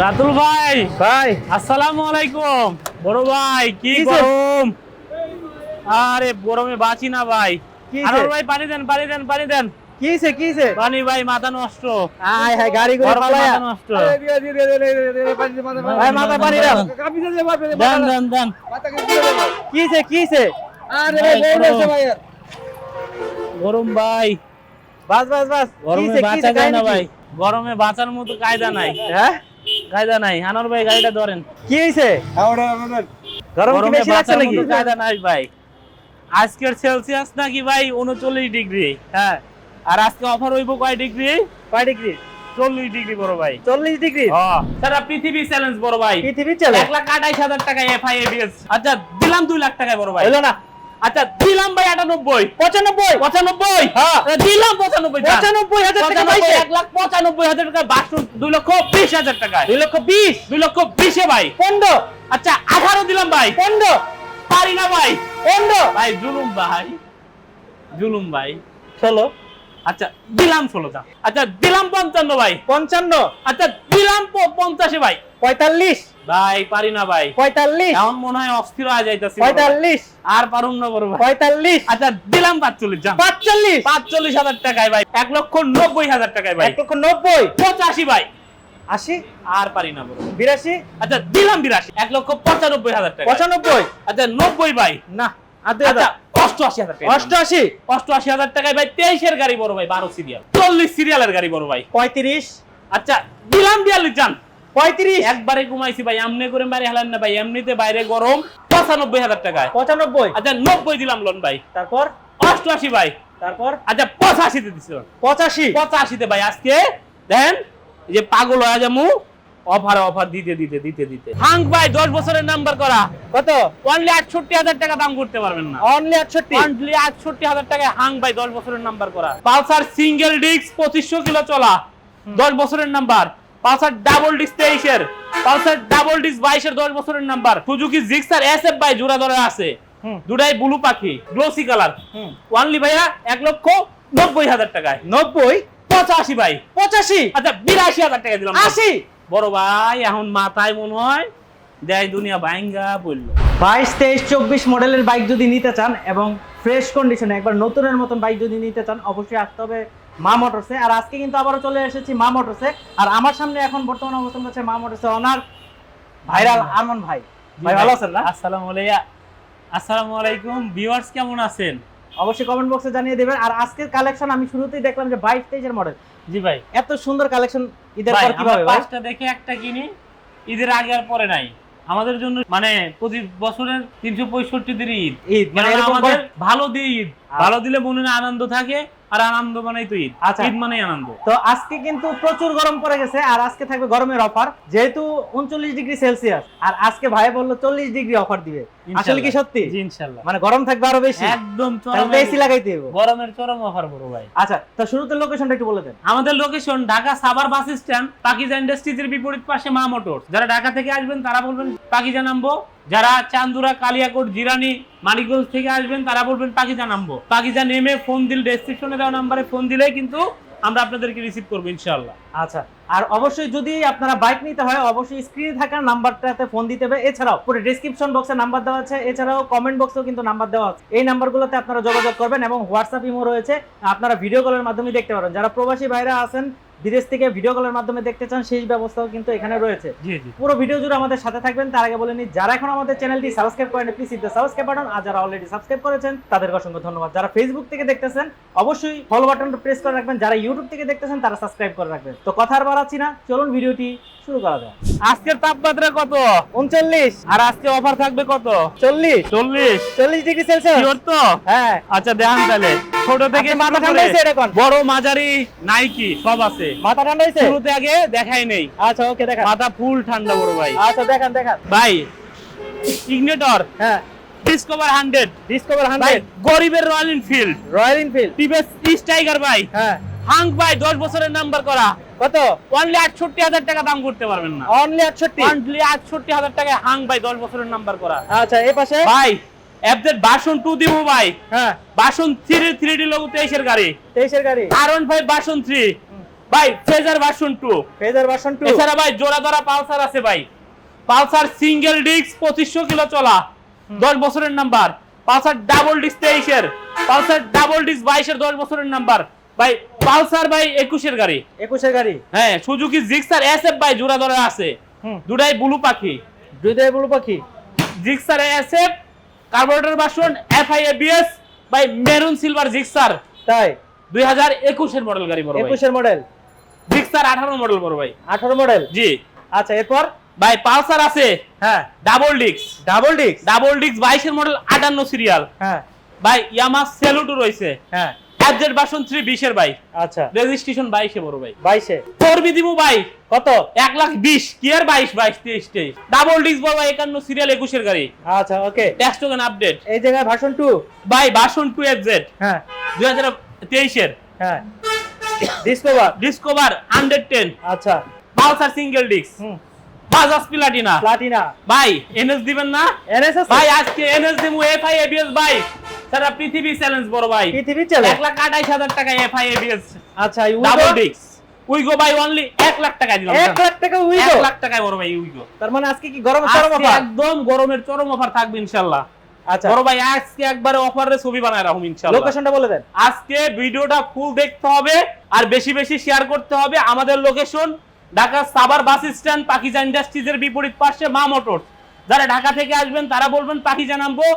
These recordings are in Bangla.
রাতুল ভাই। ভাই। আসসালামু আলাইকুম। বড় ভাই কি? গরম? আরে গরমে বাঁচি না ভাই? ভাই পানি দেন পানি দেন পানি দেন। কিছে কিছে পানি ভাই মাথা নষ্ট। আয় হায় গাড়ি করে মাথা নষ্ট। ভাই মাথা পানি দাও দেন দেন দেন। কিছে কিছে ভাই, গরম। গরম ভাই। বাস বাস বাস। গরমে বাঁচা যায় না ভাই। গরমে বাঁচার মতো কায়দা নাই। হ্যাঁ? কায়দা নাই। আনোয়ার ভাই গাড়িটা ধরেন। কি হইছে? গরম কি বেশি লাগছে নাকি? কায়দা নাই ভাই। আজকের সেলসিয়াস নাকি ভাই উনচল্লিশ ডিগ্রি। হ্যাঁ আর আজকে অফার হইব কয় ডিগ্রি? কয় ডিগ্রি? চল্লিশ ডিগ্রি বড় ভাই। চল্লিশ ডিগ্রি? সারা পৃথিবী চ্যালেঞ্জ বড় ভাই। পৃথিবী চলে এক লাখ আঠাইশ হাজার টাকা এফআই এবিএস আচ্ছা দিলাম দুই লাখ টাকায় বড় ভাই। না? আচ্ছা দিলাম ভাই আটানব্বই। পঁচানব্বই? পঁচানব্বই হ্যাঁ। দিলাম পঁচানব্বই পঁচানব্বই হাজার টাকা এক লাখ পঁচানব্বই হাজার টাকা বাসন দুই লক্ষ বিশ হাজার টাকায়। দুই লক্ষ বিশ? দুই লক্ষ বিশে ভাই। পনেরো। আচ্ছা আঠারো দিলাম ভাই। পনেরো। পারি না ভাই। পনেরো। ভাই জুলুম ভাই। জুলুম ভাই। ষোলো। আচ্ছা দিলাম ষোলোটা আচ্ছা দিলাম পঞ্চান্ন ভাই। পঞ্চান্ন। আচ্ছা দিলাম পঞ্চাশে ভাই। পঁয়তাল্লিশ। ভাই পারি না ভাই। পঁয়তাল্লিশ। এমন মনে হয় অস্থির হয়ে যাইতেছি পঁয়তাল্লিশ। আর পারুম না বড় পঁয়তাল্লিশ। আচ্ছা দিলাম পাঁচচল্লিশ যান। পাঁচচল্লিশ। পাঁচচল্লিশ হাজার টাকায় ভাই এক লক্ষ নব্বই হাজার টাকায় ভাই। এক লক্ষ নব্বই। পঁচাশি ভাই। আশি। আর পারি না বড়। বিরাশি। আচ্ছা দিলাম বিরাশি। এক লক্ষ পঁচানব্বই হাজার টাকা পঁচানব্বই। আচ্ছা নব্বই ভাই। না আচ্ছা অষ্টআশি হাজার টাকা অষ্টআশি। অষ্টআশি হাজার টাকায় ভাই তেইশের গাড়ি বড় ভাই বারো সিরিয়াল চল্লিশ সিরিয়ালের গাড়ি বড় ভাই। পঁয়ত্রিশ। আচ্ছা দিলাম বিয়াল্লিশ যান। পঁয়ত্রিশ। একবারে ঘুমাইছি ভাই এমনি করে বাইরে হেলান না ভাই এমনিতে বাইরে গরম পঁচানব্বই হাজার টাকায়। পঁচানব্বই। আচ্ছা নব্বই দিলাম লোন ভাই। তারপর? অষ্টআশি ভাই। তারপর? আচ্ছা পঁচাশিতে দিছিলাম পঁচাশি। পঁচাশিতে ভাই আজকে দেখেন যে পাগল হয়ে যামু অফার অফার দিতে দিতে দিতে দিতে। হাঙ্ক ভাই দশ বছরের নাম্বার করা। কত? অনলি আটষট্টি হাজার টাকা দাম করতে পারবেন না। অনলি আটষট্টি? অনলি আটষট্টি হাজার টাকায় হাং ভাই দশ বছরের নাম্বার করা। পালসার সিঙ্গেল ডিস্ক পঁচিশশো কিলো চলা। দশ বছরের নাম্বার পালসার ডাবল ডিস্ক তেইশের পালসার ডাবল ডিস্ক বাইশের দশ বছরের number Suzuki Gixxer S F ভাই জোড়া ধরে আছে। দুটাই ব্লু পাখি গ্লোসি কালার ওয়ানলি ভাইয়া এক লক্ষ নব্বই হাজার টাকায়। নব্বই? পঁচাশি ভাই। পঁচাশি? আচ্ছা বিরাশি হাজার টাকা দিলাম আশি? বড় ভাই এখন মাথায় মনে হয় দেয় দুনিয়া ভাঙ্গা পড়ল। বাইশ তেইশ চব্বিশ মডেলের বাইক যদি নিতে চান এবং ফ্রেশ কন্ডিশনে একবার নতুনের মতন বাইক যদি নিতে চান অবশ্যই আসতে হবে মা মোটরসে আর আজকে কিন্তু আবারও চলে এসেছি মা মোটরসে আর আমার সামনে এখন বর্তমান অবস্থান করছে মা মোটরসে অনার ভাইরাল আরমান ভাই। ভাই ভালো আছেন না? আসসালামু আলাইকুম। আসসালামু আলাইকুম। ভিউয়ার্স কেমন আছেন? অবশ্যই কমেন্ট বক্সে জানিয়ে দেবেন। আর আজকের কালেকশন আমি শুরুতেই দেখলাম যে বাইশ তেইশের মডেল জি ভাই। এত সুন্দর কালেকশন ঈদের পর কীভাবে পাঁচটা দেখে একটা কিনি ঈদের আগে আর পরে নাই। আমাদের জন্য মানে প্রতি বছরের তিনশো পঁয়ষট্টি দিন ঈদ। ঈদ মানে মানে আমাদের ভালো দিয়ে ঈদ। ভালো দিলে মনে আনন্দ থাকে। আর আনন্দ মানেই তো ঈদ। আচ্ছা। ঈদ মানেই আনন্দ। তো আজকে কিন্তু প্রচুর গরম পড়ে গেছে আর আজকে থাকবে গরমের অফার যেহেতু উনচল্লিশ ডিগ্রি সেলসিয়াস। আর আজকে ভাই বলল চল্লিশ ডিগ্রি অফার দিবে। আসলে কি সত্যি? জি মানে গরম থাকবে আরও বেশি? একদম তাহলে এসি লাগাইতে হবে গরমের চরম অফার বড় ভাই। আচ্ছা তো শুরুতে লোকেশনটা একটু বলে দেন। আমাদের location Dhaka Savar bus stand Pakiza ইন্ডাস্ট্রিজের বিপরীত পাশে মা মোটরস। যারা ঢাকা থেকে আসবেন তারা বলবেন পাকিজা নামবো। যারা চান্দুরা কালিয়াকোট জিরানি মানিকগঞ্জ থেকে আসবেন তারা বলবেন পাকিজা নামবো। পাকিজা নেমে ফোন দিল ডেসক্রিপশনে দেওয়া নাম্বারে ফোন দিলেই কিন্তু আমরা আপনাদেরকে রিসিভ করব ইনশাল্লাহ আচ্ছা আর অবশ্যই যদি আপনারা বাইক নিতে হয়, অবশ্যই স্ক্রিনে থাকা নাম্বারটাতে ফোন দিতে হবে। এছাড়াও পুরো ডিসক্রিপশন বক্সে নাম্বার দেওয়া আছে, এছাড়াও কমেন্ট বক্সেও কিন্তু নাম্বার দেওয়া আছে। এই নাম্বারগুলোতে আপনারা যোগাযোগ করবেন এবং হোয়াটসঅ্যাপ ইমো রয়েছে। আপনারা ভিডিও কলের মাধ্যমে দেখতে পারেন। যারা প্রবাসী ভাইরা আছেন বিদেশ থেকে ভিডিও কলের মাধ্যমে দেখতে চান সেই ব্যবস্থাও কিন্তু এখানে রয়েছে। পুরো ভিডিও জুড়ে আমাদের সাথে থাকবেন। তার আগে বলে নিই যারা এখন আমাদের চ্যানেলটি সাবস্ক্রাইব করেন প্লিজ ইতে সাবস্ক্রাইব বাটন আর যারা অলরেডি সাবস্ক্রাইব করেছেন তাদেরকে অসংখ্য ধন্যবাদ। যারা ফেসবুক থেকে দেখতেছেন অবশ্যই ফলো বাটনটা প্রেস করে রাখবেন। যারা ইউটিউব থেকে দেখতেছেন তারা সাবস্ক্রাইব করে রাখবেন। তো কথা আর বাড়াচ্ছি না। চলুন ভিডিওটি শুরু করা যাক। আজকের তাপমাত্রা কত? উনচল্লিশ। আর আজকে অফার থাকবে কত? চল্লিশ। চল্লিশ। চল্লিশ ডিগ্রি সেলসিয়াস তো? হ্যাঁ। আচ্ছা দেখান তাহলে। ছোট থেকে মাথা শুরু ঠান্ডা? বড় মাঝারি নাইকি সব আছে। মাথা ঠান্ডা হয়েছে? শুরুতে আগে দেখাই নেই। আচ্ছা ওকে দেখান। মাথা ফুল ঠান্ডা বড় ভাই। আচ্ছা দেখান দেখান। ভাই ইগনেটর হ্যাঁ। ডিসকভার হান্ড্রেড ডিসকভার ভাই হান্ড্রেড গরিবের Royal Enfield Royal Enfield TVS Tiger ভাই। হ্যাঁ। হাং ভাই দশ বছরের নাম্বার করা। কত? অনলি আটষট্টি হাজার টাকা দাম করতে পারবেন না। অনলি আটষট্টি? অনলি আটষট্টি হাজার টাকায় হাং ভাই দশ বছরের নাম্বার করা। আচ্ছা এই পাশে? ভাই অ্যাপডেট ভার্সন টু দিব ভাই। হ্যাঁ। Version three three D logo তেইশের গাড়ি। তেইশের গাড়ি। আর ওয়ান ফাইভ ভার্সন থ্রি ভাই Fazer version two Fazer version 2 এছাড়া ভাই জোড়া ধরা পালসার আছে ভাই। পালসার সিঙ্গেল ডিস্ক পঁচিশশো কিলো চলা। দশ বছরের নাম্বার পালসার ডাবল ডিস্ক তেইশের। পালসার ডাবল ডিস্ক বাইশের দশ বছরের নাম্বার ভাই পালসার ভাই একুশের গাড়ি। 21 এর গাড়ি। হ্যাঁ সুজুকি জিক্সার এস এফ ভাই জোড়া ধরা আছে দুটাই ব্লু পাখি। দুইটাই ব্লু পাখি। Gixxer S F carburettor version F I ABS ভাই মেরুন সিলভার জিক্সার। তাই। দুই হাজার একুশের মডেল গাড়ি বড় ভাই। 21 এর মডেল জিক্সার আঠারো মডেল বড় ভাই। 18 মডেল জি। আচ্ছা এরপর? ভাই পালসার আছে। হ্যাঁ। Double disc double disc double disc বাইশের মডেল আটান্ন সিরিয়াল হ্যাঁ। ভাই ইয়ামা সেলুটু রয়েছে। হ্যাঁ। অ্যাবজেট ভার্সন থ্রি বিশের ভাই। আচ্ছা। রেজিস্ট্রেশন বাইশে বড় ভাই। 22 এ করবি দিবু ভাই। কত? এক লাখ বিশ। কি আর বাইশ? বাইশ তেইশ তেইশ। ডাবল ডিস্ক বড় ভাই একান্ন সিরিয়াল একুশের গাড়ি। আচ্ছা ওকে ট্যাক্স টোকেন আপডেট এই জায়গায় ভার্সন 2 ভাই ভার্সন টু এফজেড হ্যাঁ। দুই হাজার তেইশের। হ্যাঁ। ডিসকভার ডিসকভার হান্ড্রেড টেন আচ্ছা। পালসার সিঙ্গেল ডিস্ক হুম। বাজাজ প্লাটিনা প্লাটিনা ভাই এনএস দিবেন না? এনএসএস ভাই আজকে এনএস দিমু এফআই এবিএস ভাই। সারা পৃথিবী চ্যালেঞ্জ বড় ভাই। পৃথিবী চলে এক লাখ আঠাইশ হাজার টাকা এফআই এবিএস আচ্ছা ডাবল ডিস্ক উইগো ভাই অনলি এক লাখ টাকা দিলাম 1 লাখ টাকা উইগো লাখ টাকায় বড় ভাই উইগো তার মানে আজকে কি গরম চরম অফার? একদম গরমের চরম অফার থাকবে ইনশাল্লাহ। আচ্ছা। বড় ভাই আজকে একবারে অফারে ছবি বানায় রাখুন ইনশাল্লাহ লোকেশনটা বলে দেন। আজকে ভিডিওটা ফুল দেখতে হবে আর বেশি বেশি শেয়ার করতে হবে আমাদের location Dhaka Savar bus stand Pakiza ইন্ডাস্ট্রিজের বিপরীত পাশে মা মোটরস। যারা ঢাকা থেকে আসবেন তারা বলবেন পাখিজা নামবো।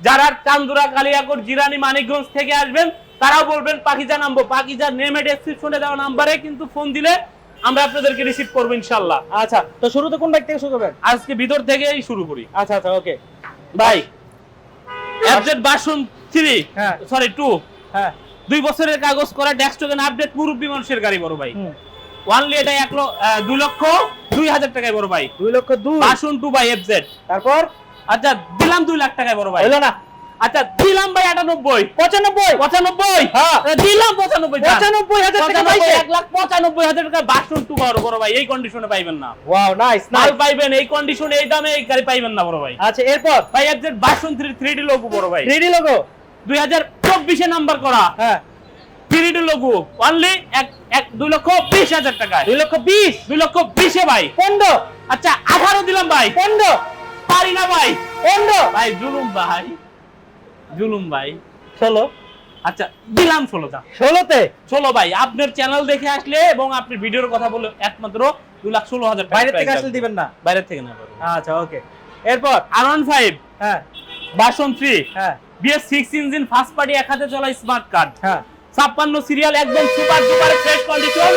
যারা চান্দুরা কালিয়াকোট জিরানি মানিকগঞ্জ থেকে আসবেন তারাও বলবেন পাখিজা নামবো। পাখিজা নেমে ডেসক্রিপশনে দেওয়া নাম্বারে কিন্তু ফোন দিলে আমরা আপনাদেরকে রিসিভ করব ইনশাল্লাহ আচ্ছা তো শুরুতে কোন বাইক থেকে শুরু করবেন? আজকে ভিতর থেকেই শুরু করি। আচ্ছা আচ্ছা ওকে ভাই অ্যাপডেট ভার্সন থ্রি হ্যাঁ। সরি টু হ্যাঁ। দুই বছরের কাগজ করা টোকেন আপডেট মুরব্বী মানুষের গাড়ি বড় ভাই। ওয়ানলি এটা এক ল- আহ, দুই লক্ষ দুই হাজার টাকায় বড় ভাই। 2 লক্ষ 2 ভার্সন টু বাই এফজেড তারপর? আচ্ছা দিলাম দুই লাখ টাকায় বড় ভাই। হলো না। আচ্ছা দিলাম ভাই আটানব্বই। 95 পঁচানব্বই? হ্যাঁ। দিলাম পঁচানব্বই যান। 95000 টাকা পঁচানব্বই, এক লাখ পঁচানব্বই হাজার টাকা ভার্সন টু বড় বড় ভাই এই কন্ডিশনে পাইবেন না। ওয়াও নাইস নাইস পাইবেন এই কন্ডিশনে এই দামে এই গাড়ি পাইবেন না বড় ভাই। আচ্ছা এরপর? ভাই FZ version three three D logo বড় ভাই। রেডি লোগো দুই হাজার চব্বিশে নাম্বার করা। হ্যাঁ। থ্রি ডি লোগো অনলি এক এক দুই লক্ষ বিশ হাজার টাকায়। 2 লক্ষ 20 দুই লক্ষ বিশে ভাই। 15 আচ্ছা আঠারো দিলাম ভাই। 15 পারি না ভাই। 15 ভাই জুলুম ভাই। জুলুম ভাই। 16 আচ্ছা দিলাম ষোলো যা। 16 তে ষোলো ভাই আপনার চ্যানেল দেখে আসলে এবং আপনি ভিডিওর কথা বলে একমাত্র দুই লাখ ষোলো হাজার বাইরে থেকে আসলে দিবেন না? বাইরের থেকে না আচ্ছা ওকে। এরপর? R one five. হ্যাঁ। বাসন থ্রি হ্যাঁ। BS six engine first party এক হাতে চলা স্মার্ট কার্ড হ্যাঁ। ছাপ্পান্ন সিরিয়াল একদম সুপার ডুপার ফ্রেশ কন্ডিশন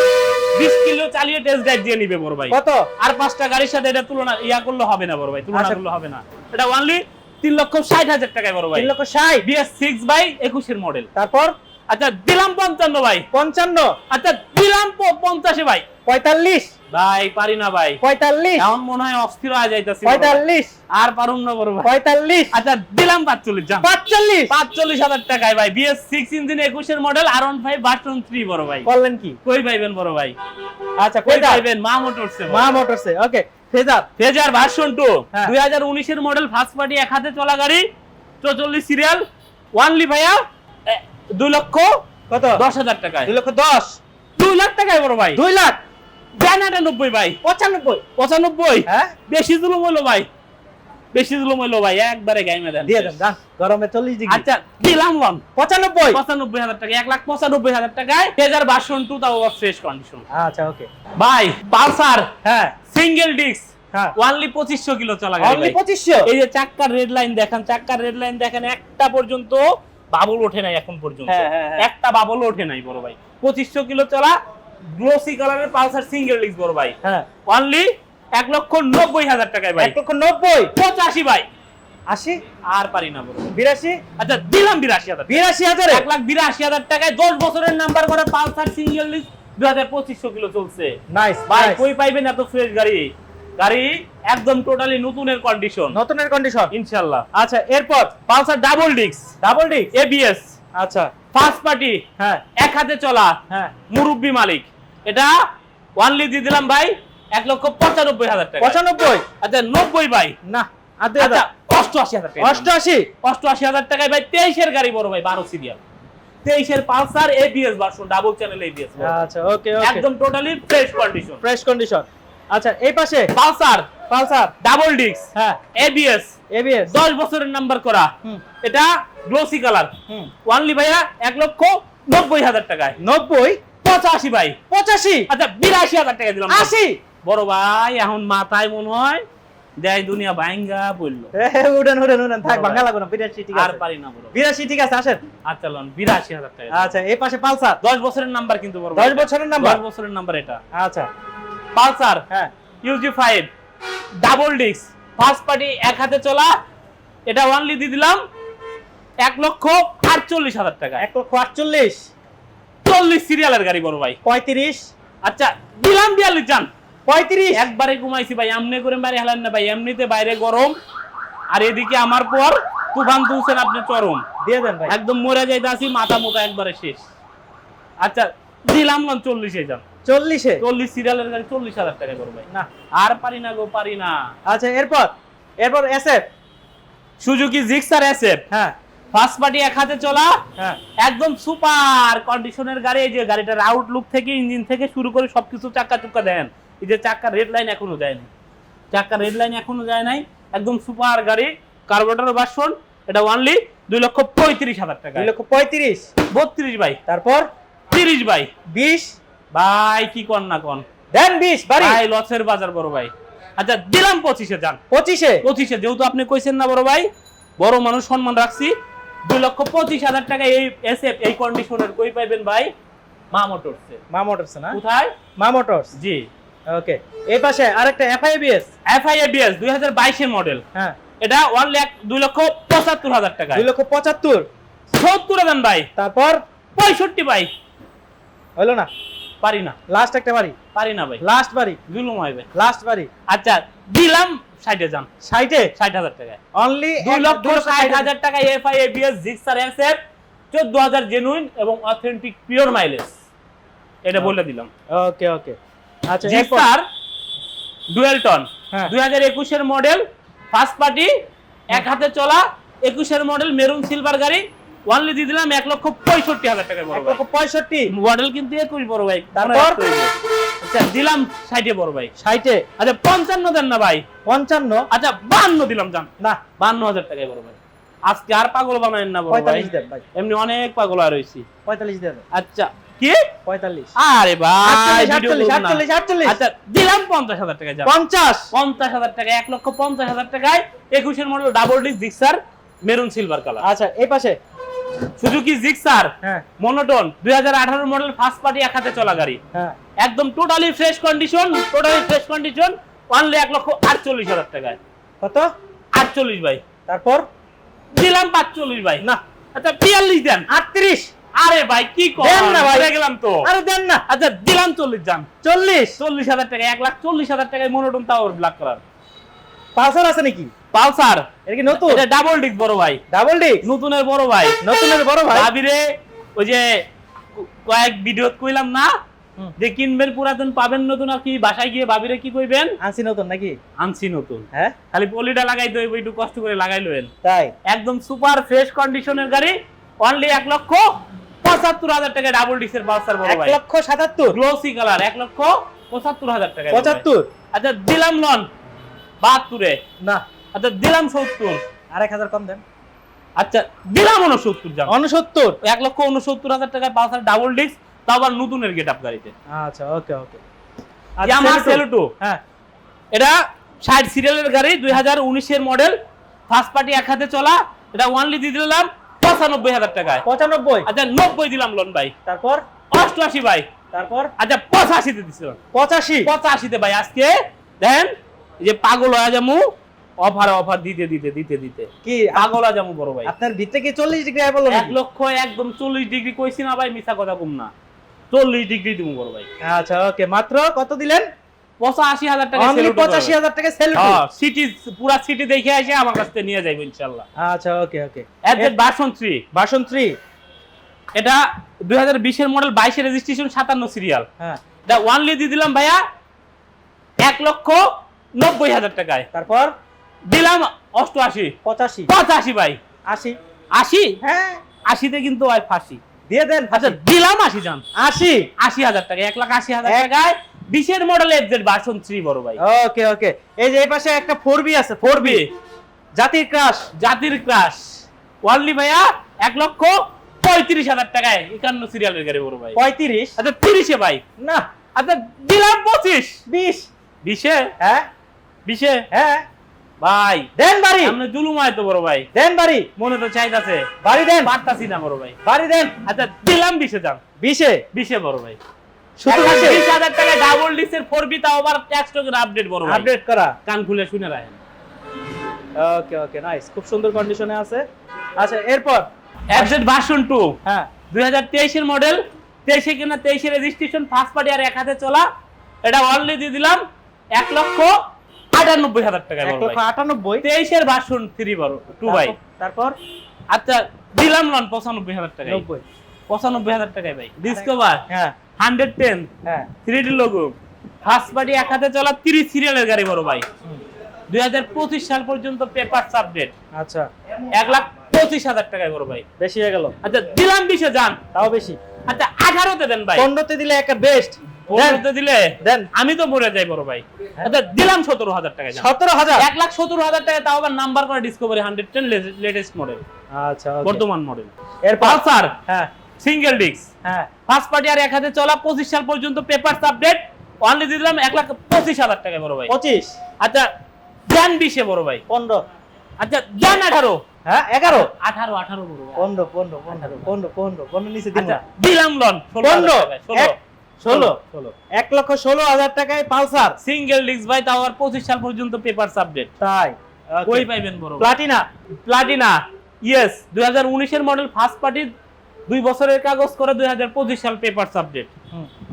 বিশ কিলো চালিয়ে টেস্ট ড্রাইভ দিয়ে নিবে বড় ভাই। কত? আর পাঁচটা গাড়ির সাথে এটা তুলনা ইয়া করলে হবে না বড় ভাই তুলনা আচ্ছা। করলে হবে না। এটা অনলি তিন লক্ষ ষাট হাজার টাকায় বড় ভাই। 3 লক্ষ 60 বিএস সিক্স বাই একুশের মডেল তারপর? আচ্ছা দিলাম পঞ্চান্ন ভাই। 55 আচ্ছা দিলাম পঞ্চাশে ভাই। 45 ভাই পারি না ভাই। 45 এখন মনে হয় অস্থির হয়ে যাইতেছি। 45 আর পারুম না বড় ভাই। 45 আচ্ছা দিলাম পাঁচচল্লিশ যান। 45 পাঁচচল্লিশ হাজার টাকায় ভাই। বিএস সিক্স ইঞ্জিন একুশের model R one five version three বড় ভাই। বললেন কি? কই পাইবেন বড় ভাই? আচ্ছা কই কই পাইবেন? মা মোটরসে মা মোটরসে okay Fazer Fazer version two. দুই হাজার উনিশের মডেল ফার্স্ট পার্টি এক হাতে চলা গাড়ি চৌচল্লিশ সিরিয়াল ওয়ানলি ভাইয়া দুই লক্ষ কত? দশ হাজার টাকায়। দুই লক্ষ 10 দুই লাখ টাকায় বড় ভাই। দুই লাখ? বিরানব্বই ভাই। 95 পঁচানব্বই? হ্যাঁ। বেশি জুলুম বলো ভাই। বেশি জুলুম ভাই একবারে গাইমে দেন। দিয়ে দেন যান গরমে 40 ডিগ্রি আচ্ছা দিলাম লন 95 পঁচানব্বই হাজার টাকা এক লাখ পঁচানব্বই হাজার টাকায় ফেজার ভার্সন টু তাও ফ্রেশ কন্ডিশন আচ্ছা ওকে ভাই পালসার হ্যাঁ। সিঙ্গেল ডিস্ক হ্যাঁ। পঁচিশশো কিলো চলা গাড়ি অনলি ভাই। 2500 এই যে চাক্কার রেড লাইন দেখেন চাক্কার রেড লাইন দেখেন একটা পর্যন্ত বাবল ওঠে নাই এখন পর্যন্ত। হ্যাঁ, হ্যাঁ। একটা বাবল ওঠে নাই বড় ভাই। পঁচিশশো কিলো চলা গ্লোসি কালারের পালসার সিঙ্গেল ডিস্ক বড় ভাই। হ্যাঁ। অনলি এক লক্ষ নব্বই হাজার টাকায় ভাই। 1 লক্ষ 90 পঁচাশি ভাই। 80 আর পারি না ভাই। 82 আচ্ছা দিলাম বিরাশি হাজার 82000 এক লাখ বিরাশি হাজার টাকায় দশ বছরের নাম্বার করা পালসার সিঙ্গেল ডিস্ক দু হাজার পঁচিশশো কিলো চলছে। নাইস ভাই কই পাইবেন এত ফ্রেশ গাড়ি? গাড়ি একদম টোটালি নতুনের কন্ডিশন নতুনের কন্ডিশন ইনশাল্লাহ। আচ্ছা এরপর Pulsar double disc double disc ABS আচ্ছা। ফার্স্ট পার্টি হ্যাঁ। এক হাতে চলা। হ্যাঁ। মুরব্বী মালিক। এটা ওয়ানলি দিয়ে দিলাম ভাই। এক লক্ষ পঁচানব্বই হাজার টাকা। 95 আচ্ছা নব্বই ভাই। না আচ্ছা অষ্টআশি হাজার টাকা। 88 অষ্টআশি হাজার টাকায় ভাই তেইশের গাড়ি বড় ভাই বারো সিরিয়াল। তেইশের Pulsar ABS version double channel ABS আচ্ছা ওকে একদম totally fresh condition fresh condition আচ্ছা এই পাশে? পালসার। পালসার। ডাবল হ্যাঁ। এবিএস এবিএস দশ বছরের নাম্বার করা। এটা গ্লোসি কালার হুম। ওয়ানলি ভাইয়া এক লক্ষ নব্বই হাজার টাকায়। নব্বই? পঁচাশি ভাই। পঁচাশি? আচ্ছা বিরাশি হাজার টাকা দিলাম। আশি? বড় ভাই এখন মাথায় মনে হয় দেয় দুনিয়া ভাঙ্গা পড়ল। এ, উড়েন উড়েন উড়েন থাক ভাই। লাগো না বিরাশি ঠিক আর পারি না ভাই। বিরাশি ঠিক আছে আসেন। আচ্ছা লন বিরাশি হাজার টাকা। আচ্ছা এই পাশে পালসার। দশ বছরের নাম্বার কিন্তু বড় দশ বছরের নাম্বার? দশ বছরের নাম্বার এটা। আচ্ছা। পালসার? হ্যাঁ। UG five double disc first party এক হাতে চলা। এটা ওয়ানলি দিয়ে দিলাম এক লক্ষ আটচল্লিশ হাজার টাকা। এক লক্ষ আটচল্লিশ। চল্লিশ সিরিয়ালের গাড়ি বড় ভাই। পঁয়ত্রিশ। আচ্ছা দিলাম বিয়াল্লিশ যান পঁয়ত্রিশ। একবারে ঘুমাইছি ভাই এমনি করে বাইরে হেলান না ভাই এমনিতে বাইরে গরম। আর এদিকে আমার পর তুফান তুলছেন আপনি চরম। দিয়ে দেন ভাই। একদম মরে যাইতে আসি মাথা মোটা একবারে শেষ। আচ্ছা দিলাম না চল্লিশে যান। চল্লিশে? চল্লিশ সিরিয়ালের গাড়ি চল্লিশ হাজার টাকা করো ভাই। না। আর পারি না গো পারি না। আচ্ছা এরপর? এরপর এসএফ? Suzuki Gixxer SF. হ্যাঁ। ফার্স্ট পার্টি এক হাতে চলা। হ্যাঁ। একদম সুপার কন্ডিশনের গাড়ি এই যে গাড়িটার আউটলুক থেকে ইঞ্জিন থেকে শুরু করে সবকিছু চাক্কা চুক্কা দেন। এই যে চাক্কা রেড লাইন এখনও যায়নি। চাক্কা রেড লাইন এখনও যায় নাই। একদম সুপার গাড়ি কার্বোরেটর বাসন এটা ওনলি দুই লক্ষ পঁয়ত্রিশ হাজার টাকা। দুই লক্ষ পঁয়ত্রিশ? বত্রিশ বাই তারপর? তিরিশ বাই বিশ? ভাই কি কন না কন। দেন বিশ ভাই লসের বাজার বড় ভাই। আচ্ছা দিলাম পঁচিশে যান। পঁচিশে? পঁচিশে যেহেতু আপনি কইছেন না বড় ভাই বড় মানুষ সম্মান রাখছি। দুই লক্ষ পঁচিশ হাজার টাকা এই এস এফ এই কন্ডিশনের কই পাইবেন ভাই? মা মোটরসে মা মোটরস না? কোথায়? মা মোটরস জি। ওকে এই পাশে আরেকটা এফআইবিএস দুই হাজার বাইশের মডেল হ্যাঁ। এটা ওয়ান লাখ দুই লক্ষ পঁচাত্তর হাজার টাকা। দুই লক্ষ পঁচাত্তর। সত্তর দেন ভাই। তারপর? পঁয়ষট্টি ভাই। হলো না? পারি না। লাস্ট একটা বাড়ি। পারি না ভাই। লাস্ট বাড়ি। জুলুম ভাই লাস্ট বাড়ি। আচ্ছা দিলাম ষাটে যান সাইটে ষাট হাজার টাকায়। অনলি দুই লক্ষ ষাট হাজার। টাকা এফআই এবিএস জিক্সার এসএফ চোদ্দ হাজার জেনুইন এবং অথেন্টিক পিওর মাইলেজ এটা বলে দিলাম। ওকে ওকে আচ্ছা জিক্সার ডুয়েল টন হ্যাঁ। দুই হাজার মডেল ফার্স্ট পার্টি এক হাতে চলা একুশের মডেল মেরুন সিলভার গাড়ি ওয়ানলি দিয়ে দিলাম এক লক্ষ পঁয়ষট্টি হাজার টাকায় বড় লক্ষ মডেল কিন্তু একুশ বড় ভাই। তারপর? আচ্ছা দিলাম ষাটে বড় ভাই। সাইটে আচ্ছা পঞ্চান্ন দেন না ভাই। পঞ্চান্ন? আচ্ছা বান্ন দিলাম যান। না। বান্ন হাজার টাকায় বড় ভাই। আজকে আর পাগল বানায়েন না বড় ভাই। দেন ভাই। এমনি অনেক পাগল আর রয়েছি পঁয়তাল্লিশ দেন। আচ্ছা কি? পঁয়তাল্লিশ। আরে ভাই আটচল্লিশ ভিডিও আটচল্লিশ করুন না। আটচল্লিশ আটচল্লিশ। আচ্ছা দিলাম পঞ্চাশ হাজার টাকা যান পঞ্চাশ। পঞ্চাশ হাজার টাকা এক লক্ষ পঞ্চাশ হাজার টাকায় একুশের model double disc Gixxer maroon silver colour আচ্ছা এই পাশে। সুজুকি জিক্সার হ্যাঁ। মনোটন দুই হাজার আঠারো মডেল ফার্স্ট পার্টি এক হাতে চলা গাড়ি। হ্যাঁ। একদম totally fresh condition totally fresh condition only এক লক্ষ আটচল্লিশ হাজার টাকায়। কত? আটচল্লিশ ভাই। তারপর? দিলাম পাঁচচল্লিশ ভাই। না। আচ্ছা বিয়াল্লিশ দেন। আটত্রিশ। আরে ভাই কি দেন না ভাই। গেলাম তো। আরে দেন না। আচ্ছা দিলাম চল্লিশ যান চল্লিশ? চল্লিশ হাজার টাকা এক লাখ চল্লিশ হাজার টাকায় মনোটন তাও ব্ল্যাক কালার পালসার আছে নাকি? পালসার? এটা কি নতুন? এটা ডাবল ডিক বড় ভাই। ডাবল ডিস্ক নতুনের বড় ভাই। নতুনের বড় ভাই? ভাবিরে ওই যে কয়েক ভিডিও কইলাম না? যে কিনবেন পুরাতন পাবেন নতুন আর কি বাসায় গিয়ে ভাবিরে কি কইবেন? আনছি নতুন নাকি? আনছি নতুন। হ্যাঁ? খালি পলিটা লাগাই দেব একটু কষ্ট করে লাগাই লবেন তাই? একদম সুপার ফ্রেশ কন্ডিশনের গাড়ি অনলি এক লক্ষ পঁচাত্তর হাজার টাকা ডাবল ডিসের পালসার বড় এক লক্ষ সাতাত্তর? গ্লোসি কালার এক লক্ষ পঁচাত্তর হাজার টাকা পঁচাত্তর? আচ্ছা দিলাম লন বাহাত্তরে? না। আচ্ছা দিলাম সত্তর। আর এক হাজার কম দেন। আচ্ছা দিলাম উনসত্তর যান উনসত্তর এক লক্ষ উনসত্তর হাজার টাকায় পালসার ডাবল ডিস্ক তাও আবার নতুনের গেট আপ গাড়িতে। আচ্ছা ওকে ওকে। Yamaha Saluto. হ্যাঁ। এটা ষাট সিরিয়ালের গাড়ি দুই হাজার উনিশের মডেল ফার্স্ট পার্টি এক হাতে চলা এটা ওয়ানলি দিয়ে দিলাম। পঁচানব্বই হাজার টাকায়। পঁচানব্বই? আচ্ছা নব্বই দিলাম লোন ভাই। তারপর? অষ্টআশি ভাই। তারপর? আচ্ছা পঁচাশিতে পঁচাশি? পঁচাশিতে ভাই আজকে দেখেন যে পাগল হয়ে যামু অফার অফার দিতে দিতে দিতে দিতে। কি? পাগল যামু বড় ভাই। আপনার ভিতরে কি চল্লিশ ডিগ্রি আয় বলল এক লক্ষ একদম চল্লিশ ডিগ্রি কইছি না ভাই মিশা কথা কম না। চল্লিশ ডিগ্রি দিব বড় ভাই। আচ্ছা ওকে মাত্র কত দিলেন? পঁচাশি হাজার টাকা পঁচাশি হাজার টাকা সেলুট সিটি পুরা সিটি দেখে আসে আমার কাছ থেকে নিয়ে যাইবো ইনশাল্লাহ। আচ্ছা okay okay version three version three এটা দুই হাজার বিশের মডেল বাইশের রেজিস্ট্রেশন সাতান্ন সিরিয়াল হ্যাঁ। এটা ওয়ানলি দিয়ে দিলাম ভাইয়া এক লক্ষ নব্বই হাজার টাকায়। তারপর? দিলাম অষ্টআশি। পঁচাশি। পঁচাশি ভাই। আশি। আশি? হ্যাঁ। আশিতে কিন্তু ফাঁসি। দিয়ে দেন আচ্ছা দিলাম আশি যান আশি। আশি হাজার টাকা এক লাখ আশি হাজার টাকায় বিশের মডেল এফজেড ভার্সন থ্রি বড় ভাই। ওকে ওকে এই যে এই পাশে একটা ফোর বি আছে ফোর বি জাতির ক্রাশ জাতির ক্রাশ ওয়ার্ল্ডলি ভাইয়া এক লক্ষ পঁয়ত্রিশ হাজার টাকায় একান্ন সিরিয়ালের গাড়ি বড় ভাই। পঁয়ত্রিশ? আচ্ছা তিরিশে ভাই। না। আচ্ছা দিলাম পঁচিশ। বিশ। বিশে? হ্যাঁ। বিশে? হ্যাঁ। ভাই। দেন বাড়ি। সামনে জুলুম হয় তো বড় ভাই। দেন বাড়ি। মনে তো চাইতাছে। বাড়ি দেন। পারতাছি না বড় ভাই। বাড়ি দেন। আচ্ছা দিলাম বিশে যান। বিশে? বিশে বড় ভাই। শুধু এক লাখ বিশে বিশ হাজার টাকায় ডাবল ডিসের ফোর বি তাও আবার আপডেট বড় আপডেট করা। কান খুলে শুনে রাখেন। ওকে ওকে নাইস খুব সুন্দর কন্ডিশনে আছে। আচ্ছা এরপর? এফজেড ভার্সন টু হ্যাঁ। দুই হাজার তেইশের মডেল তেইশে কিনা তেইশে রেজিস্ট্রেশন ফার্স্ট পার্টি আর এক হাতে চলা। এটা অনলি দিয়ে দিলাম এক লক্ষ আটানব্বই হাজার টাকায় এক লক্ষ ভাই। আটানব্বই? তেইশের ভার্সন থ্রি বড় টু ভাই। তারপর? আচ্ছা দিলাম লন পঁচানব্বই হাজার টাকায়। নব্বই। পঁচানব্বই হাজার টাকায় ভাই। ডিসকভার হ্যাঁ। Hundred ten. হ্যাঁ। Three D logo. First party এক হাতে চলা তিরিশ সিরিয়ালের গাড়ি বড় ভাই। দুই হাজার পঁচিশ সাল পর্যন্ত পেপার আপডেট আচ্ছা। এক লাখ পঁচিশ হাজার টাকায় বড় ভাই। বেশি হয়ে গেল। আচ্ছা দিলাম বিশে যান। তাও বেশি। আচ্ছা আঠারোতে দেন ভাই। পনেরোতে দিলে একটা বেস্ট পনেরোতে দিলে? দেন। আমি তো মরে যাই বড় ভাই। আচ্ছা দিলাম সতেরো হাজার টাকা সতেরো হাজার? এক লাখ সতেরো হাজার টাকা তাও আবার নাম্বার করা Discovery hundred ten latest model আচ্ছা। বর্তমান মডেল এরপর? পালসার হ্যাঁ। সিঙ্গেল ডিস্ক হ্যাঁ। ফার্স্ট পার্টি আর এক হাতে চলা পঁচিশ সাল পর্যন্ত পেপার আপডেট অনলি দিলাম এক লাখ পঁচিশ হাজার টাকা বড় ভাই। পঁচিশ। আচ্ছা যান বিশে বড় ভাই। পনেরো। আচ্ছা আঠারো হ্যাঁ এগারো। আঠারো আঠারো বড় পনেরো পনেরো পনেরো পনেরো পনেরো পনেরো নিচে আচ্ছা দিলাম লন পনেরো ষোলো। এক- ষোলো। ষোলো এক লক্ষ ষোলো হাজার টাকায় পালসার। সিঙ্গেল ডিস্ক ভাই তাও আর পঁচিশ সাল পর্যন্ত পেপার আপডেট তাই। কই? পাইবেন বড় প্লাটিনা প্লাটিনা ইয়েস দুই হাজার উনিশের মডেল ফার্স্ট পার্টি দুই বছরের কাগজ করে দুই হাজার পঁচিশ সাল পেপার সাবজেক্ট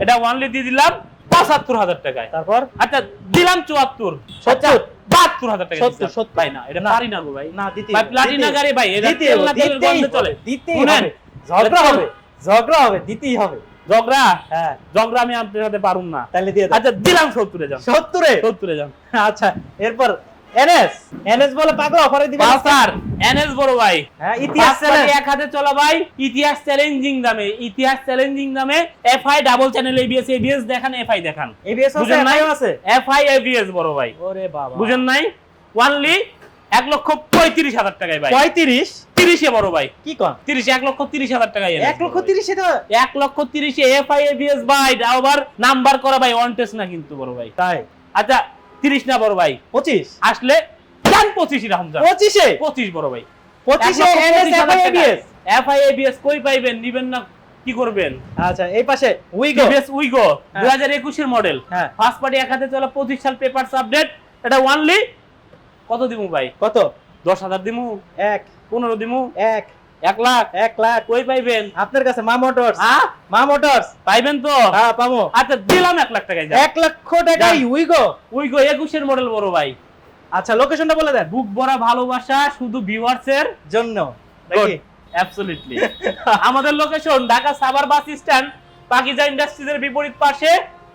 এটা ওয়ানলি দিয়ে দিলাম পঁচাত্তর হাজার টাকায়। তারপর? আচ্ছা দিলাম চুয়াত্তর। সত্তর। বাহাত্তর হাজার টাকা সত্তর, সত্তর। ভাই না এটা পারি না গো ভাই। না দিতে ভাই প্লাটিনা গাড়ি ভাই এটা দিতে তেল হবে, না তেলের দিতেই গন্ধে হবে, চলে দিতেই ঝগড়া হবে ঝগড়া হবে দিতেই হবে। ঝগড়া? হ্যাঁ। ঝগড়া আমি আপনার সাথে পারুম না। তাহলে দিয়ে আচ্ছা দিলাম সত্তরে যান। সত্তরে? সত্তরে যান। আচ্ছা এরপর এনএস এনএস বলে পাগল অফারে দিবেন পালসার এনএস বড় ভাই। হ্যাঁ ইতিহাস First এক হাতে চলা ভাই ইতিহাস চ্যালেঞ্জিং দামে ইতিহাস চ্যালেঞ্জিং দামে FI double channel ABS ABS দেখান এফআই দেখান। এবিএস আছে বুঝেন নাই? আছে। এফআই এবিএস বড় ভাই। ওরে বাবা। বুঝেন নাই? ওয়ানলি এক লক্ষ পঁয়ত্রিশ হাজার টাকায় ভাই। পঁয়ত্রিশ? তিরিশে বড় ভাই। কি কন? তিরিশ এক লক্ষ তিরিশ হাজার টাকায় এক লক্ষ। তিরিশ এটা এক লক্ষ তিরিশে এফআই এবিএস ভাই আবার নাম্বার করা ভাই ওয়ান টেস্ট না কিন্তু বড় ভাই। তাই? আচ্ছা তিরিশ না বড় ভাই? পঁচিশ। আসলে যান পঁচিশ পঁচিশে? পঁচিশ বড় ভাই। পঁচিশে এনএস এফআই এবিএস কই পাইবেন? নিবেন না কি করবেন? আচ্ছা এই পাশে উইগো। টিভিএস উইগো হ্যাঁ। দুই হাজার একুশের মডেল হ্যাঁ। ফার্স্ট পার্টি এক হাতে চলা পঁচিশ সাল পেপার আপডেট এটা ওয়ানলি কত দিমু ভাই? কত? দশ হাজার দিমু। এক। পনেরো দিমু। এক। এক লাখ। এক লাখ। কই পাইবেন? আপনার কাছে মা মোটরস। হ্যাঁ? মা মোটরস। পাইবেন তো? হ্যাঁ পাবো। আচ্ছা দিলাম এক লাখ টাকায় এক লক্ষ টাকায় উইগো। উইগো একুশের মডেল বড় ভাই। আচ্ছা লোকেশনটা বলে দেন। বুক ভরা ভালোবাসা শুধু ভিউয়ার্স এর জন্য। নাকি? অ্যাবসলিউটলি আমাদের location Dhaka Savar bus stand Pakiza ইন্ডাস্ট্রিজের বিপরীত পাশে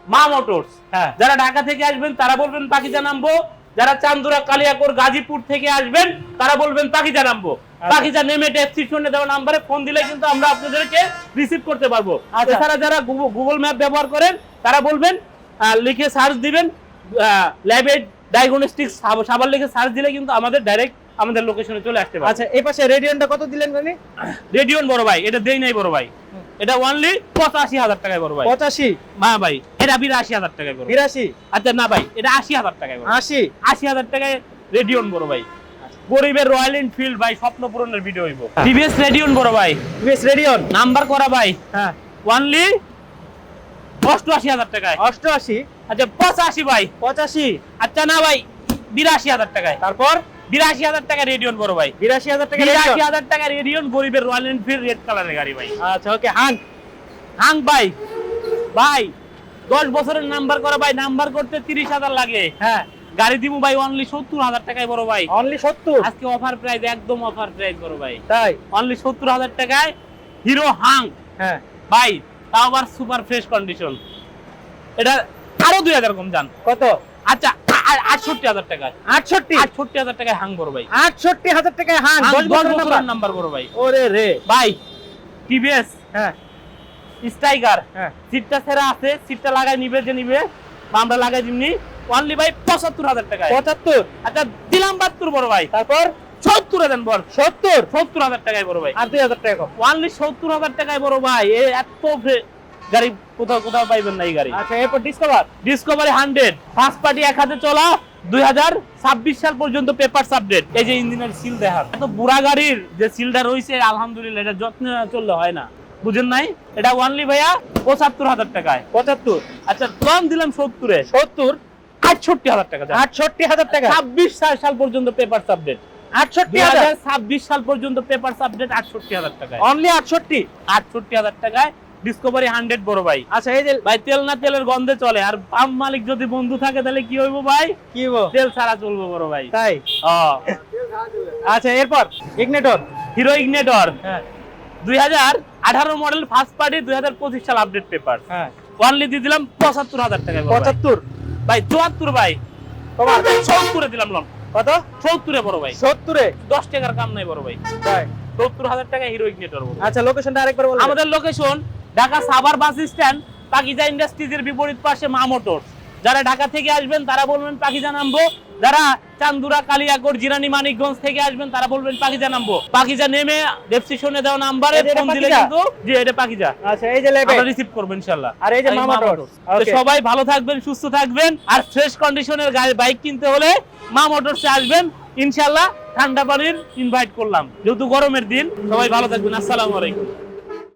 মা মোটরস। হ্যাঁ। যারা ঢাকা থেকে আসবেন তারা বলবেন পাকিজা নামবো। যারা চান্দুরা কালিয়াকোর গাজীপুর থেকে আসবেন তারা বলবেন পাকিজা নামবো। পাকিজা নেমে ডেসক্রিপশনে দেওয়া নাম্বারে ফোন দিলে কিন্তু আমরা আপনাদেরকে রিসিভ করতে পারব। আচ্ছা। এছাড়া যারা গুগল ম্যাপ ব্যবহার করেন তারা বলবেন লিখে সার্চ দিবেন ল্যাবে ডায়াগনস্টিক সাবার লিখে সার্চ দিলে কিন্তু আমাদের ডাইরেক্ট আমাদের লোকেশনে চলে আসতে পারে আচ্ছা এই পাশে রেডিয়নটা কত দিলেন জানি রেডিয়ন বড় ভাই এটা দেই নাই বড় ভাই। এটা অনলি পঁচাশি হাজার টাকায় বড় ভাই। পঁচাশি? মা ভাই এটা বিরাশি হাজার টাকায় বড় বিরাশি? আচ্ছা না ভাই এটা আশি হাজার টাকায় আশি? আশি হাজার টাকায় রেডিয়ন বড় ভাই। গরিবের রয়্যাল এনফিল্ড ভাই স্বপ্ন পূরণের ভিডিও হইব। টিভিএস রেডিয়ন বড় ভাই। বেশ রেডিয়ন। নাম্বার করা ভাই। হ্যাঁ। অনলি অষ্টআশি হাজার টাকায়। অষ্টআশি? আচ্ছা পঁচাশি ভাই। পঁচাশি? আচ্ছা না ভাই বিরাশি হাজার টাকায়। তারপর? বিরাশি হাজার টাকা রেডিয়ন বড় ভাই। বিরাশি হাজার টাকা বিরাশি হাজার টাকা রেডিয়ন গরিবের রয়্যাল এনফিল্ড রেড কালারের গাড়ি ভাই। আচ্ছা ওকে হাং হাং ভাই। ভাই দশ বছরের নাম্বার করা ভাই। নাম্বার করতে তিরিশ হাজার লাগে। হ্যাঁ। গাড়ি দিব ভাই অনলি সত্তর হাজার টাকায় বড় ভাই। অনলি সত্তর? আজকে অফার প্রাইস একদম অফার প্রাইস বড় ভাই। তাই? অনলি সত্তর হাজার টাকায় হিরো হাং হ্যাঁ। ভাই তাও আবার সুপার ফ্রেশ কন্ডিশন এটা আরও দুই হাজার কম যান। কত? আচ্ছা আটষট্টি হাজার টাকায়। আটষট্টি? আটষট্টি হাজার টাকায় হাং বড় ভাই। আটষট্টি হাজার টাকায় হাং দশ বছরের নাম্বার বড় ভাই। ওরে রে। ভাই টিভিএস হ্যাঁ। স্ট্রাইকার হ্যাঁ। সিটটা সেরা আছে সিটটা লাগাই নিবে যে নিবে আমরা লাগাই দিমনি। অনলি ভাই পঁচাত্তর হাজার টাকায়। পঁচাত্তর। আচ্ছা দিলাম বাহাত্তর বড় ভাই। তারপর? সত্তর দেন বল। সত্তর। সত্তর হাজার টাকায় বড় ভাই। আর দুই হাজার টাকা অনলি সত্তর হাজার টাকায় বড় ভাই। এত গাড়ি কোথাও কোথাও পাইবেন না এই গাড়ি। আচ্ছা এরপর Discover Discovery hundred first party এক হাতে চলা দুই হাজার ছাব্বিশ সাল পর্যন্ত পেপার আপডেট এই যে ইঞ্জিনের সিল দেখার এত বুড়া গাড়ির যে সিলটা রয়েছে আলহামদুলিল্লাহ এটা যত্ন চললে হয় না। বুঝেন নাই? এটা ওয়ানলি ভাইয়া পঁচাত্তর হাজার টাকায়। পঁচাত্তর। আচ্ছা কম দিলাম সত্তরে। সত্তর। আটষট্টি হাজার টাকা আটষট্টি হাজার টাকা। ছাব্বিশ সাল পর্যন্ত পেপার আপডেট আটষট্টি হাজার। হাজার ছাব্বিশ সাল পর্যন্ত পেপার আপডেট আটষট্টি হাজার টাকায়। অনলি আটষট্টি? আটষট্টি হাজার টাকায়। ডিসকভারি হান্ড্রেড বড় ভাই। আচ্ছা এই যে ভাই তেল না তেলের গন্ধে চলে। আর পাম্প মালিক যদি বন্ধু থাকে তাহলে কি হইব ভাই? কি তেল ছাড়া চলবো বড় ভাই। তাই? আচ্ছা এরপর ইগনেটর হিরো ইগনেটর হ্যাঁ। দুই হাজার আঠারো মডেল ফার্স্ট পার্টি দুই হাজার পঁচিশ সাল আপডেট পেপার হ্যাঁ। ওয়ানলি দিয়ে দিলাম পঁচাত্তর হাজার টাকা পঁচাত্তর? ভাই চুয়াত্তর ভাই। তোমার সত্তরে দিলাম লোন কত? সত্তরে বড় ভাই। সত্তরে? দশ টাকার কাম নাই বড় ভাই। সত্তর হাজার টাকা হিরো ইগনেটর। আচ্ছা লোকেশনটা আরেকবার বলো। আমাদের location Dhaka Savar bus stand Pakiza ইন্ডাস্ট্রিজের বিপরীত পাশে মা মোটর যারা ঢাকা থেকে আসবেন তারা বলবেন পাকিজা নামবো যারা চান্দুরা কালিয়াকোট জিরানি মানিকগঞ্জ থেকে আসবেন তারা বলবেন পাকিজা নামবো পাকিজা নেমে ডেসক্রিপশনে দেওয়া নাম্বারে ফোন দিলে কিন্তু জি এটা পাকিজা আচ্ছা এই যে লেবে আমরা রিসিভ করব ইনশাআল্লাহ আর এই যে মামা মোটরস। তো সবাই ভালো থাকবেন সুস্থ থাকবেন। আর ফ্রেশ কন্ডিশনের বাইক কিনতে হলে মা মোটরসে আসবেন। ইনশাআল্লাহ ঠান্ডা পানির ইনভাইট করলাম। যেহেতু গরমের দিন সবাই ভালো থাকবেন। আসসালামু আলাইকুম।